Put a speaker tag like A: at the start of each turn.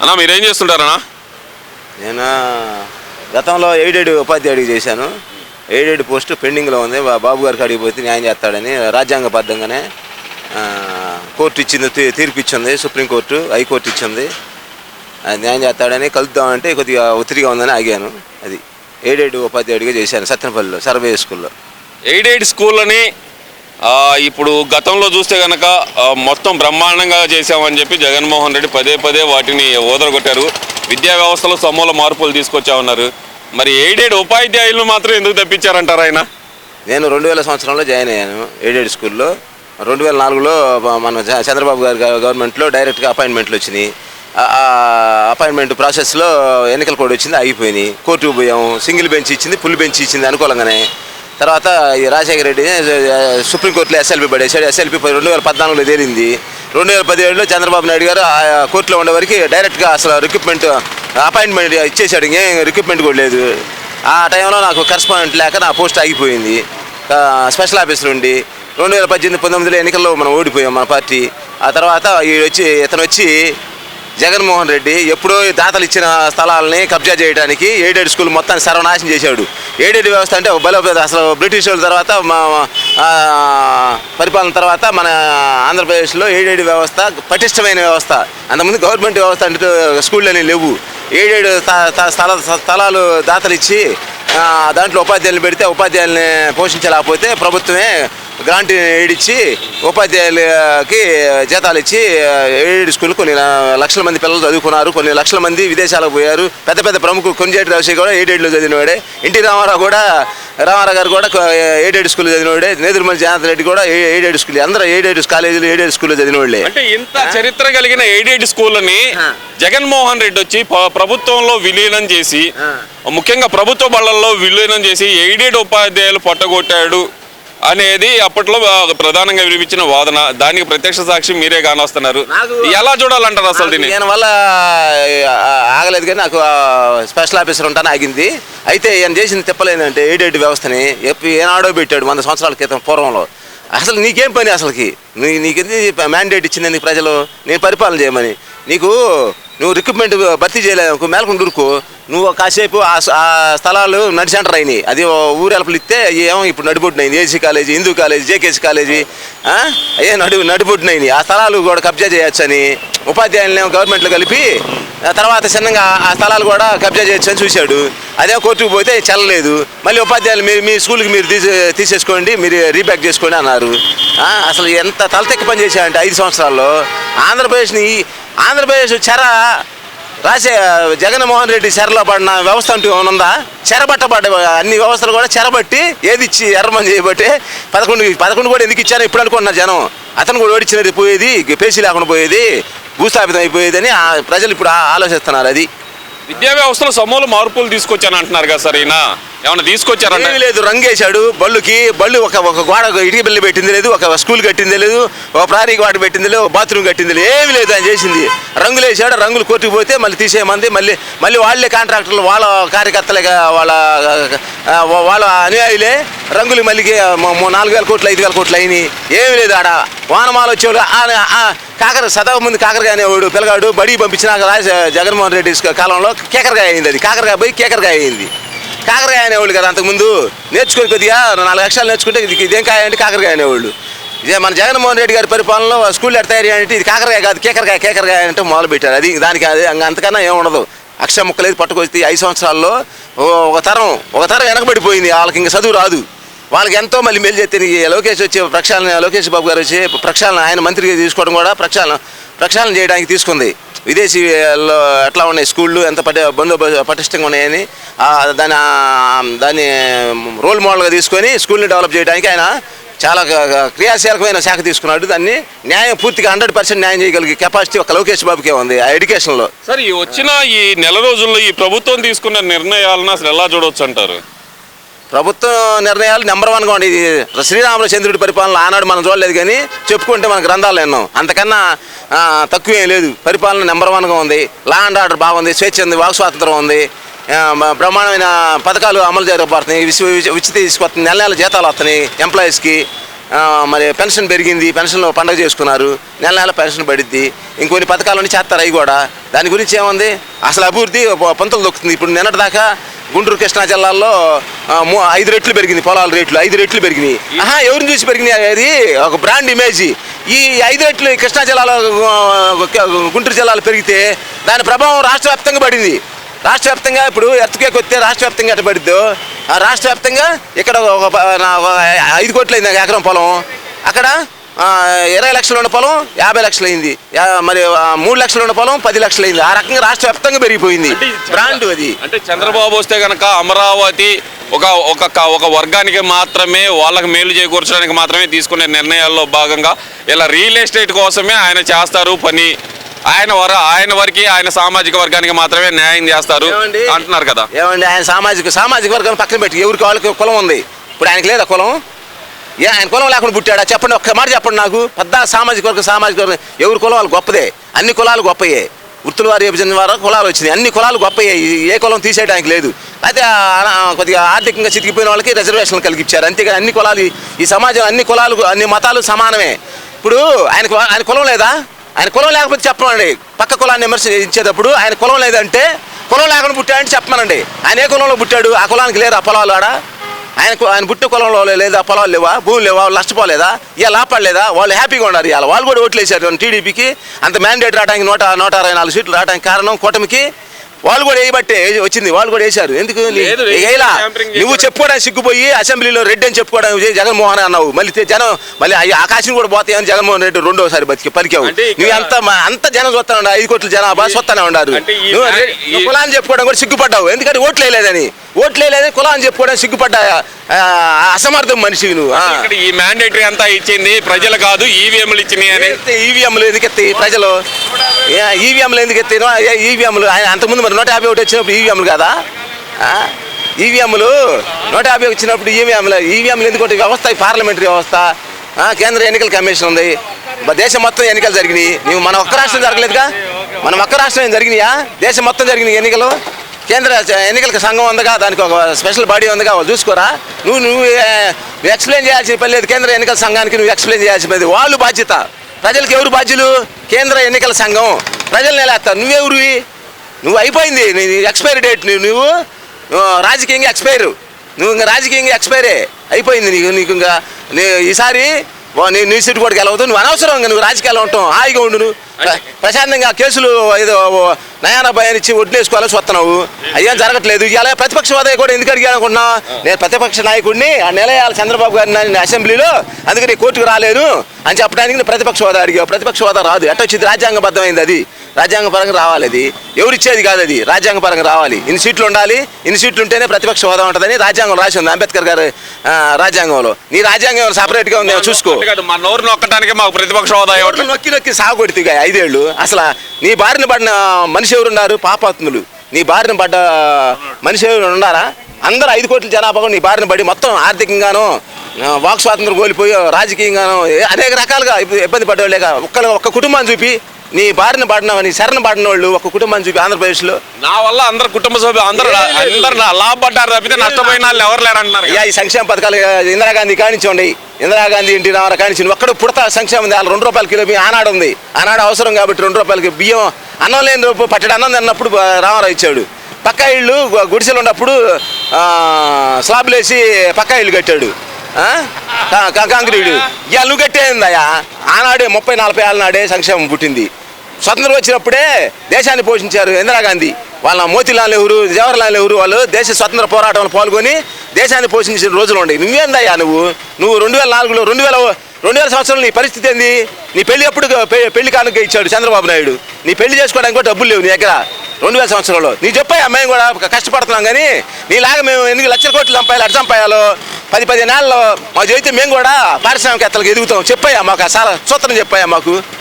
A: అన్నా మీరేం చేస్తుంటారన్నా?
B: నేను గతంలో ఎయిడెడ్ ఉపాధ్యాయుడికి చేశాను. ఎయిడెడ్ పోస్ట్ పెండింగ్లో ఉంది. బాబు గారికి అడిగిపోతే న్యాయం చేస్తాడని రాజ్యాంగబద్ధంగానే కోర్టు ఇచ్చింది తీర్పు ఇచ్చింది సుప్రీంకోర్టు హైకోర్టు ఇచ్చింది. అది న్యాయం చేస్తాడని కలుద్దామంటే కొద్దిగా ఒత్తిడిగా ఉందని ఆగాను. అది ఎయిడెడ్ ఉపాధ్యాయుడిగా చేశాను సత్యనపల్లిలో సర్వే స్కూల్లో.
A: ఎయిడెడ్ స్కూళ్ళని ఆ, ఇప్పుడు గతంలో చూస్తే కనుక మొత్తం బ్రహ్మాండంగా చేశామని చెప్పి జగన్మోహన్ రెడ్డి పదే పదే వాటిని ఓదరగొట్టారు. విద్యా వ్యవస్థలో సమూల మార్పులు తీసుకొచ్చామన్నారు. మరి ఎయిడెడ్ ఉపాధ్యాయులు మాత్రం ఎందుకు తప్పించారంటారు ఆయన?
B: నేను రెండు వేల సంవత్సరంలో జాయిన్ అయ్యాను ఎయిడెడ్ స్కూల్లో. రెండు వేల నాలుగులో మన చంద్రబాబు గారి గవర్నమెంట్లో డైరెక్ట్గా అపాయింట్మెంట్లు వచ్చినాయి. అపాయింట్మెంట్ ప్రాసెస్లో ఎన్నికల కోడ్ వచ్చింది ఆగిపోయినాయి. కోర్టుకు పోయాము సింగిల్ బెంచ్ ఇచ్చింది ఫుల్ బెంచ్ ఇచ్చింది అనుకూలంగానే. తర్వాత ఈ రాజశేఖర రెడ్డి సుప్రీంకోర్టులో ఎస్ఎల్పి పడేశాడు. ఎస్ఎల్పి రెండు వేల పద్నాలుగులో తేలింది. రెండు వేల పదిహేడులో చంద్రబాబు నాయుడు గారు ఆ కోర్టులో ఉండే వరకు డైరెక్ట్గా అసలు రిక్రూట్మెంట్ అపాయింట్మెంట్ ఇచ్చేశాడు. ఇంకేం రిక్రూట్మెంట్ కూడా లేదు. ఆ టైంలో నాకు కరెస్పాండెంట్ లేక నా పోస్ట్ ఆగిపోయింది. స్పెషల్ ఆఫీసర్ ఉండి రెండు వేల పద్దెనిమిది పంతొమ్మిదిలో ఎన్నికల్లో మనం ఓడిపోయాం మన పార్టీ. ఆ తర్వాత ఈ వచ్చి ఇతను వచ్చి జగన్మోహన్ రెడ్డి ఎప్పుడో దాతలు ఇచ్చిన స్థలాలని కబ్జా చేయడానికి ఎయిడెడ్ స్కూల్ మొత్తాన్ని సర్వనాశనం చేశాడు. ఎయిడెడ్ వ్యవస్థ అంటే బలోపేత అసలు బ్రిటిష్ వాళ్ళ తర్వాత పరిపాలన తర్వాత మన ఆంధ్రప్రదేశ్లో ఎయిడెడ్ వ్యవస్థ పటిష్టమైన వ్యవస్థ. అంతకుముందు గవర్నమెంట్ వ్యవస్థ అంటే స్కూళ్ళని లేవు. ఏడేడు స్థల స్థలాలు దాతలు ఇచ్చి దాంట్లో ఉపాధ్యాయులు పెడితే ఉపాధ్యాయుల్ని పోషించలేకపోతే ప్రభుత్వమే గ్రాంట్ ఏడిచ్చి ఉపాధ్యాయులకి జీతాలు ఇచ్చి ఎయిడ్ స్కూల్ కొన్ని లక్షల మంది పిల్లలు చదువుకున్నారు కొన్ని లక్షల మంది విదేశాలకు పోయారు. పెద్ద పెద్ద ప్రముఖులు కొంజేటి రాజశేఖర్ కూడా ఎయిడెడ్లో చదివినవాడే. ఎన్టీ రామారావు కూడా రామారావు గారు కూడా ఎయిడెడ్ స్కూల్ చదివినవాడే. నేదురుమల్లి జనార్దన్ రెడ్డి కూడా ఏ- ఎయిడెడ్ స్కూల్ అందరూ ఎయిడెడ్ కాలేజీలు ఎయిడెడ్ స్కూల్లో చదివినవాళ్ళే.
A: అంటే ఇంత చరిత్ర కలిగిన ఎయిడెడ్ స్కూళ్ళని జగన్మోహన్ రెడ్డి వచ్చి ప్రభుత్వంలో విలీనం చేసి ముఖ్యంగా ప్రభుత్వ బళ్ళల్లో విలీనం చేసి ఎయిడెడ్ ఉపాధ్యాయులు పట్టగొట్టాడు. అనేది అప్పట్లో ప్రధానంగా వినిపించిన వాదన. దానికి ప్రత్యక్ష సాక్షి మీరే కానొస్తున్నారు.
B: నాకు-
A: ఎలా చూడాలంటారు అసలు దీన్ని?
B: నేను వల్ల ఆ, ఆగలేదు కానీ నాకు స్పెషల్ ఆఫీసర్ ఉంటాను ఆగింది. అయితే ఈయన చేసిన తిప్పలేదంటే ఎయిడెడ్ వ్యవస్థని ఏనాడో పెట్టాడు వంద సంవత్సరాల క్రితం పూర్వంలో. అసలు నీకేం పని అసలుకి? నీ నీకెంది మ్యాండేట్ ఇచ్చింది నీకు ప్రజలు? నేను పరిపాలన చేయమని. నీకు నువ్వు రిక్రూట్మెంట్ భర్తీ చేయలేదు మేలకు ఊరుకో నువ్వు కాసేపు ఆ స్థలాలు నడి సెంటర్ అయినాయి. అది ఓ ఊరెలపలు ఇస్తే ఏమో ఇప్పుడు నడిబొడ్డినాయి AC college Hindu college JKC college ఆ? అయ్యే నడు ఆ స్థలాలు కూడా కబ్జా చేయొచ్చని ఉపాధ్యాయులను గవర్నమెంట్లో కలిపి ఆ తర్వాత చిన్నగా ఆ స్థలాలు కూడా కబ్జా చేయొచ్చని చూశాడు. అదే కోర్టుకు పోతే చెల్లలేదు. మళ్ళీ ఉపాధ్యాయులు మీరు మీ స్కూల్కి మీరు తీసే తీసేసుకోండి మీరు రీబ్యాక్ చేసుకోండి అన్నారు. అసలు ఎంత తలతెక్కి పని చేశాడంటే ఐదు సంవత్సరాల్లో ఆంధ్రప్రదేశ్ని ఆంధ్రప్రదేశ్ చెర రాసే జగన్మోహన్ రెడ్డి చెరలో పడిన వ్యవస్థ అంటూ ఉందా? చెరబట్టబడ్డ అన్ని వ్యవస్థలు కూడా చెరబట్టి ఏది ఇచ్చి ఎర్రమని చేయబట్టి పదకొండు పదకొండు కూడా ఎందుకు ఇచ్చారో ఇప్పుడు అనుకుంటున్నారు జనం. అతను కూడా ఓడించినది పోయేది పేసీ లేకుండా పోయేది భూస్థాపితం అయిపోయేదని ఆ ప్రజలు ఇప్పుడు ఆలోచిస్తున్నారు అది.
A: విద్యా వ్యవస్థలో సమూల మార్పులు తీసుకొచ్చాను అంటున్నారు కదా సార్ ఈయన. ఏమన్నా తీసుకొచ్చారంట?
B: ఏమీ లేదు రంగేశాడు. బళ్ళుకి బళ్ళు ఒక ఒక గోడ ఇటుక బిల్లు పెట్టింది లేదు ఒక స్కూల్ కట్టింది లేదు ఒక ప్రారీ గోడ పెట్టింది లేదు ఒక బాత్రూమ్ కట్టింది లేదు ఏమీ లేదు అని చేసింది. రంగులు వేసాడు రంగులు కొట్టుకు పోతే మళ్ళీ తీసేయమంది మళ్ళీ మళ్ళీ వాళ్ళే కాంట్రాక్టర్లు వాళ్ళ కార్యకర్తలే వాళ్ళ వాళ్ళ అనుయాయులే రంగులు మళ్ళీ నాలుగు వేల కోట్లు ఐదు వేల కోట్లు అయినాయి. ఏమీ లేదు ఆడ. వానమాలు వచ్చేవాడు ఆ- కాకర సదా ముందు కాకరకాయ అనేవాడు పిల్లగాడు బడి పంపించినాక రాజ జగన్మోహన్ రెడ్డి కాలంలో కేకరకాయ అయింది అది. కాకరకాయ పోయి కేకరకాయ అయింది. కాకరకాయ అనేవాళ్ళు కదా అంతకుముందు. నేర్చుకొని కొద్దిగా నాలుగు అక్షరాలు నేర్చుకుంటే ఇది ఇదేం కాయ అంటే కాకరకాయ అనేవాళ్ళు. ఇదే మన జగన్మోహన్ రెడ్డి గారి పరిపాలనలో స్కూల్ ఎట్ట తయారీ అంటే ఇది కాకరకాయ కాదు కేకరకాయ కేకరకాయ అంటే మొదలు పెట్టారు. అది దానికి అది అంతకన్నా ఏముండదు ఉండదు. అక్షర ముక్కలేదు పట్టుకొచ్చి ఐదు సంవత్సరాల్లో ఒక తరం ఒక తరం వెనకబడిపోయింది. వాళ్ళకి ఇంకా చదువు రాదు. వాళ్ళకి ఎంతో మళ్ళీ మేలు చేస్తే ఈ లోకేష్ వచ్చి ప్రక్షాళన లోకేష్ బాబు గారు వచ్చి ప్రక్షాళన ఆయన మంత్రిగా తీసుకోవడం కూడా ప్రక్షాళన ప్రక్షాళన చేయడానికి తీసుకుంది. విదేశీలో ఎట్లా ఉన్నాయి స్కూళ్ళు ఎంత పటి బందోబస్తు పటిష్టంగా ఉన్నాయని దాని దాన్ని రోల్ మోడల్గా తీసుకొని స్కూల్ని డెవలప్ చేయడానికి ఆయన చాలా క్రియాశీలకమైన శాఖ తీసుకున్నాడు. దాన్ని న్యాయం పూర్తిగా హండ్రెడ్ పర్సెంట్ న్యాయం చేయగలిగే కెపాసిటీ ఒక లోకేష్ బాబుకే ఉంది ఆ ఎడ్యుకేషన్లో.
A: సరే వచ్చిన ఈ నెల రోజుల్లో ఈ ప్రభుత్వం తీసుకున్న నిర్ణయాలను అసలు ఎలా చూడవచ్చు అంటారు?
B: ప్రభుత్వం నిర్ణయాలు నెంబర్ వన్గా ఉండే ఇది. శ్రీరామచంద్రుడి పరిపాలన ఆనాడు మనం చూడలేదు కానీ చెప్పుకుంటే మన గ్రంథాలు ఎన్నో. అంతకన్నా తక్కువేం లేదు. పరిపాలన నెంబర్ వన్గా ఉంది. లా అండ్ ఆర్డర్ బాగుంది. స్వేచ్ఛ ఉంది. వాక్ స్వాతంత్రం ఉంది. బ్రహ్మాండమైన పథకాలు అమలు జరగబడుతున్నాయి. ఉచిత తీసుకొస్తుంది నెల నెల జీతాలు వస్తున్నాయి ఎంప్లాయీస్కి. మరి పెన్షన్ పెరిగింది. పెన్షన్ పండగ చేసుకున్నారు. నెల నెల పెన్షన్ పడిద్ది. ఇంకొన్ని పథకాలు చేస్తారు అవి కూడా? దాని గురించి ఏముంది? అసలు అభివృద్ధి పంతులు దొక్కుతుంది. ఇప్పుడు నిన్నటిదాకా గుంటూరు కృష్ణా జిల్లాల్లో ఐదు రెట్లు పెరిగింది పొలాల రేట్లు ఐదు రెట్లు పెరిగినాయి. ఆహా ఎవరిని చూసి పెరిగినాయి? అది ఒక బ్రాండ్ ఇమేజ్ ఈ ఐదు రెట్లు కృష్ణా జిల్లాలో గుంటూరు జిల్లాలో పెరిగితే దాని ప్రభావం రాష్ట్ర వ్యాప్తంగా పడింది. రాష్ట్ర వ్యాప్తంగా ఇప్పుడు ఎర్త్కేక్ వస్తే రాష్ట్ర వ్యాప్తంగా ఎట్ట పడిద్దో? ఆ రాష్ట్ర వ్యాప్తంగా ఇక్కడ ఒక ఐదు కోట్లు అయింది ఎకరం పొలం. అక్కడ ఇరవై లక్షలు ఉన్న పొలం యాభై లక్షలు అయింది. మరి మూడు లక్షలు ఉన్న పొలం పది లక్షలు అయింది. ఆ రకంగా రాష్ట్ర వ్యాప్తంగా పెరిగిపోయింది. బ్రాండ్ అది.
A: అంటే చంద్రబాబు వస్తే గనక అమరావతి ఒక ఒక ఒక వర్గానికి మాత్రమే వాళ్ళకి మేలు చేకూర్చడానికి మాత్రమే తీసుకునే నిర్ణయాల్లో భాగంగా ఇలా రియల్ ఎస్టేట్ కోసమే ఆయన చేస్తారు పని. ఆయన వర ఆయన వరకు ఆయన సామాజిక వర్గానికి మాత్రమే న్యాయం చేస్తారు? అంటున్నారు కదా.
B: ఏమండి? ఆయన సామాజిక సామాజిక వర్గాన్ని పక్కన పెట్టి ఎవరికి వాళ్ళకి కులం ఉంది? ఇప్పుడు ఆయనకి లేదా కులం? ఏ ఆయన కులం లేకుండా పుట్టాడా? చెప్పండి ఒక్క మాట చెప్పండి నాకు. పెద్ద సామాజిక వర్గం సామాజిక వర్గం. ఎవరి కులం వాళ్ళు గొప్పదే. అన్ని కులాలు గొప్పయే. వృత్తుల వారి విభజన వారు కులాలు వచ్చినాయి. అన్ని కులాలు గొప్పయే. ఏ కులం తీసేయడానికి లేదు. అయితే కొద్దిగా ఆర్థికంగా చితికిపోయిన వాళ్ళకి రిజర్వేషన్లు కలిగించారు అంతేగాని అన్ని కులాలు ఈ- సమాజం అన్ని కులాలు అన్ని మతాలు సమానమే. ఇప్పుడు ఆయన ఆయన కులం లేదా? ఆయన కులం లేకపోతే చెప్పమండి. పక్క కులాన్ని విమర్శించేటప్పుడు ఆయన కులం లేదంటే కులం లేకుండా పుట్టాడంటే చెప్పమనండి. ఆయన ఏ కులంలో పుట్టాడు? ఆ కులానికి లేదు ఆ పొలాలు ఆడ? ఆయన ఆయన పుట్టిన కులంలో లేదా పొలాలు లేవా? భూములు లేవా? వాళ్ళు నష్టపోలేదా? ఇవాళ లాపడలేదా వాళ్ళు హ్యాపీగా ఉన్నారు ఇవాళ. వాళ్ళు కూడా ఓట్లు వేశారు టీడీపీకి. అంత మ్యాండేట్ రావడానికి నూట నూట అరవై నాలుగు సీట్లు రావడానికి కారణం కూటమికి. వాళ్ళు కూడా వేయబట్టే వచ్చింది. వాళ్ళు కూడా వేశారు. ఎందుకు? వేయలా నువ్వు. చెప్పుకోవడానికి సిగ్గుపోయి అసెంబ్లీలో రెడ్డి అని చెప్పుకోవడానికి జగన్మోహన్ అన్నావు. మళ్ళీ జనం మళ్ళీ అయ్యి ఆకాశం కూడా పోతాయని జగన్మోహన్ రెడ్డి రెండోసారి బతికి పలికావు. నువ్వు అంత అంత జనం చూస్తాను ఐదు కోట్ల జనాభా చూస్తానే ఉన్నారు నువ్వు కులాన్ని చెప్పుకోవడం కూడా సిగ్గుపడ్డావు. ఎందుకంటే ఓట్లు వేయలేదని. ఓట్లు వేయలేదని కులాన్ని చెప్పుకోవడం సిగ్గుపడ్డా అసమర్థం మనిషి నువ్వు
A: ఈ మ్యాండేటరీ అంతా ఇచ్చింది ప్రజలు కాదు ఈవీఎంలు ఇచ్చినాయి అని.
B: ఈవీఎంలు ఎందుకు ఎత్తి ప్రజలు? ఈవీఎంలు ఎందుకు ఎత్తి ఈవీఎంలు ఆయన అంతకుముందు మరి నూట యాభై ఒకటి వచ్చినప్పుడు ఈవీఎంలు కదా? ఈవీఎంలు నూట యాభై వచ్చినప్పుడు ఈవీఎంలు ఈవీఎంలు ఎందుకు ఒకటి వ్యవస్థ పార్లమెంటరీ వ్యవస్థ? ఆ, కేంద్ర ఎన్నికల కమిషన్ ఉంది. దేశం మొత్తం ఎన్నికలు జరిగినాయి. నువ్వు మన ఒక్క రాష్ట్రం జరగలేదుగా? మనం ఒక్క రాష్ట్రం ఏం జరిగినాయా? దేశం మొత్తం జరిగినాయి ఎన్నికలు? కేంద్ర ఎన్నికల సంఘం ఉందిగా దానికి ఒక స్పెషల్ బాడీ ఉందిగా వాళ్ళు చూసుకోరా? నువ్వు నువ్వు ఎక్స్ప్లెయిన్ చేయాల్సిన పని లేదు కేంద్ర ఎన్నికల సంఘానికి నువ్వు ఎక్స్ప్లెయిన్ చేయాల్సిన పని వాళ్ళు బాధ్యత. ప్రజలకు ఎవరు బాధ్యులు? కేంద్ర ఎన్నికల సంఘం. ప్రజలు నిలేస్తారు నువ్వెవరివి నువ్వు అయిపోయింది. నీ ఎక్స్పైరీ డేట్ నువ్వు నువ్వు రాజకీయంగా ఎక్స్పైర్. నువ్వు ఇంకా రాజకీయంగా ఎక్స్పైరే. అయిపోయింది నీకు నీకు ఇంకా. నీ ఈసారి నీ నీ సీటు కూడా గెలవదు నువ్వు అనవసరంగా నువ్వు రాజకీయాల్లో ఉంటావు హాయిగా ఉండు ప్రశాంతంగా కేసులు ఏదో నయానా భయాన్ని ఇచ్చి వడ్లేసుకోవాలని వస్తున్నావు అయ్యా జరగట్లేదు. ఇలా ప్రతిపక్ష హోదా కూడా ఎందుకు అడిగాను అనుకున్నా? నేను ప్రతిపక్ష నాయకుడిని ఆ నిలయాల చంద్రబాబు గారిని అసెంబ్లీలో అందుకని కోర్టుకు రాలేను అని చెప్పడానికి నేను ప్రతిపక్ష హోదా అడిగా ప్రతిపక్ష హోదా రాదు. ఎట్ట వచ్చింది రాజ్యాంగబద్ధమైంది అది. రాజ్యాంగపరంగా రావాలి అది. ఎవరు ఇచ్చేది కాదు అది. రాజ్యాంగపరంగా రావాలి. ఇన్ని సీట్లు ఉండాలి. ఇన్ని సీట్లు ఉంటేనే ప్రతిపక్ష హోదా ఉంటుందని రాజ్యాంగం రాసి ఉంది. అంబేద్కర్ గారు రాజ్యాంగంలో. నీ రాజ్యాంగం సపరేట్గా ఉంది చూసుకో.
A: మా నోరు నొక్కడానికి మాకు ప్రతిపక్ష హోదా
B: నొక్కి నొక్కి సాగుకొడితే ఐదేళ్ళు. అసలు నీ బారిన పడిన మనిషి ఎవరున్నారు? పాపాత్ములు. నీ బారిన పడ్డ మనిషి ఎవరు ఉన్నారా? అందరూ ఐదు కోట్ల జనాభా నీ బారిన పడి మొత్తం ఆర్థికంగాను వాక్ స్వాతంత్రం కోల్పోయి రాజకీయంగాను అనేక రకాలుగా ఇబ్బ- ఇబ్బంది పడ్డవాళ్ళేగా. ఒక్క ఒక్క కుటుంబాన్ని చూపి నీ బారిన పడిన నీ శరణ పడిన వాళ్ళు ఒక కుటుంబాన్ని చూపి ఆంధ్రప్రదేశ్లో.
A: నా వల్ల అందరు కుటుంబ సభ్యులు అందరు అందరు నా- లాభపడ్డారు తప్పితే నష్టపోయిన వాళ్ళు ఎవరు లేరు అంటున్నారు
B: అయ్యా ఈ సంక్షేమ పథకాలు ఇందిరాగాంధీ కానించండి. ఇందిరాగాంధీ ఇంటి రామారావు కానించండి. ఒక్కడ పుడతా సంక్షేమం ఉంది. వాళ్ళు రెండు రూపాయల కిలో బియ్యం ఆనాడు ఉంది. ఆనాడు అవసరం కాబట్టి రెండు రూపాయలకి బియ్యం అన్నం లేని రూప పట్టడి అన్నం తిన్నప్పుడు రామారావు ఇచ్చాడు. పక్క ఇళ్ళు గుడిసెలు ఉన్నప్పుడు స్లాబ్లు వేసి పక్క ఇల్లు కట్టాడు. కాంక్రీటు. ఇవాళ నువ్వు కట్టేందయ్యా ఆనాడే ముప్పై నలభై ఏళ్ళ నాడే సంక్షేమం పుట్టింది. స్వతంత్రం వచ్చినప్పుడే దేశాన్ని పోషించారు ఇందిరాగాంధీ వాళ్ళ మోతీలాల్ నెహ్రూ జవహర్లాల్ నెహ్రూ వాళ్ళు దేశ స్వతంత్ర పోరాటంలో పాల్గొని దేశాన్ని పోషించిన రోజులు ఉండేవి. నువ్వేందయ్యా నువ్వు? నువ్వు రెండు వేల నాలుగులో రెండు వేల రెండు వేల సంవత్సరంలో నీ పరిస్థితి ఏంది? నీ పెళ్ళి ఎప్పుడు పె- పెళ్ళి కానుక ఇచ్చాడు చంద్రబాబు నాయుడు. నీ పెళ్ళి చేసుకోవడానికి కూడా డబ్బులు లేవు నీ దగ్గర రెండు వేల సంవత్సరంలో. నీ చెప్పాయి మేము కూడా కష్టపడుతున్నాం కానీ నీలాగా మేము ఎన్ని లక్షల కోట్లు సంపాయాలి అటు సంపాయాలో పది పదిహేను నెలల్లో మా చేస్తే మేము కూడా పారిశ్రామికవేత్తలకు ఎదుగుతాం. చెప్పాయా మాకు ఆ సార్ సూత్రం చెప్పాయా మాకు.